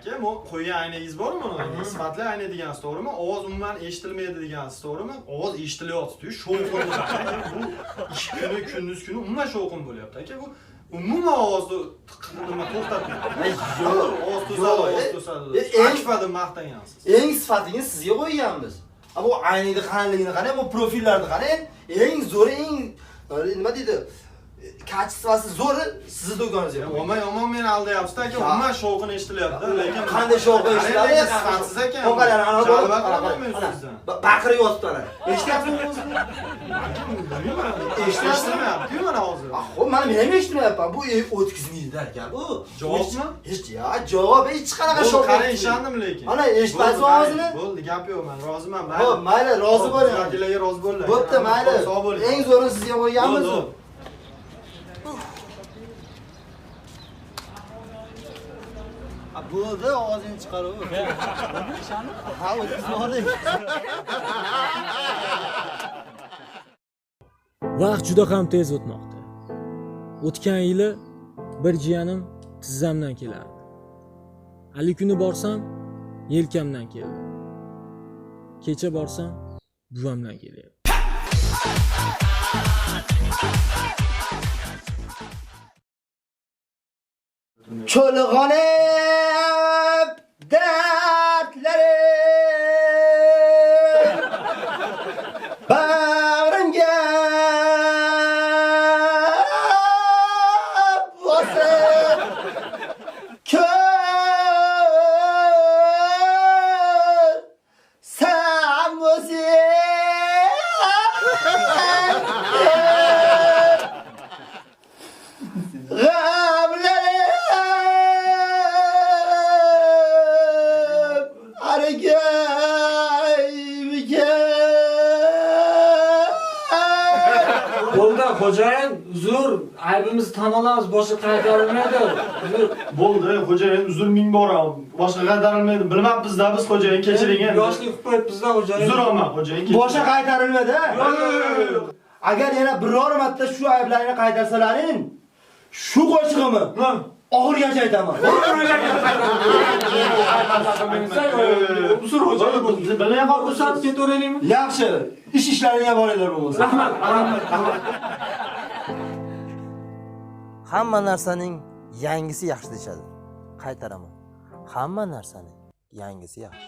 aka bu qo'ygan aynagingiz bormi uni sifatli ayna degansiz to'g'rimi ovoz umuman eshitilmaydi degansiz to'g'rimi ovoz eshitilyapti shovqin bu ish kuni kunduz kuni umuman shovqin bo'lyapti aka bu umuman ovozni nima to'xtatmayapti yo'q, ovoz to'sadi ovoz e, to'sadi e, eng- akfa deb maqtangansiz eng sifatini sizga qo'yganmiz bu ayningni qalinligini qarang bu profillarni qarang eng zo'ri eng e, nima deydi kaç sıvası zor sizi de görünüyor. Ama ama men aldı yapsa ki ama şovqini eshitilyapti, lekin qanday şovqi eshitilyapti? Sifatsiz ekan. Qo'qalar ana bo'lib qaramayapsiz. Baqirib yotibdi ana. Eshityapsizmi o'zini? Eshityapsizmi? mana hozir. Xo'p, mana men ham eshitmayapman. Bu o'tkizmaydida aka bu. Javobmi? Hech ya, javob hech qanaqa shov. Qarang, ishandim lekin. Ana eshitmasiz ovozini? Bo'ldi, gap yo'q, men roziman. Xo'p, mayli, rozi bo'ling. Vakillaga rozi bo'linglar. Bo'pti, mayli. Eng zo'rini sizga qo'yganmiz. Bo'ldi, ovozingni chiqarib ha oling Vaqt juda ham tez o'tmoqda. O'tgan yili bir jiyanim tizzamdan kelardi. Hali kuni borsam yelkamdan keldi. Kecha borsam buvamdan kelyapti. Cho'lg'onib dardlari bag'rimga bosib ko'rsam o'zing Bo'ldi, xo'jayin, uzr, aybimizni tan olamiz, boshqa qaytarilmaydi. Bo'ldi, xo'jayin uzr ming bor. Boshqa qaytarilmaydi. Bilmabmiz-da biz xo'jayin kechiring endi. Yoshlik qilib qo'yibmiz-da, xo'jayin. Uzr olma xo'jayin. Boshqa yo'q. Agar yana biror marta shu ayblarni qaytarsalaring shu qo'shig'imni oxirigacha aytaman Uzr, xo'jayin. Bilmayman Ruxsat ketaveraylikmi? yaxshi ish ishlaringga boringlar bo'lmasa Rahmat, rahmat. hamma narsaning yangisi yaxshi deyishadi qaytaraman. Hamma narsaning yangisi yaxshi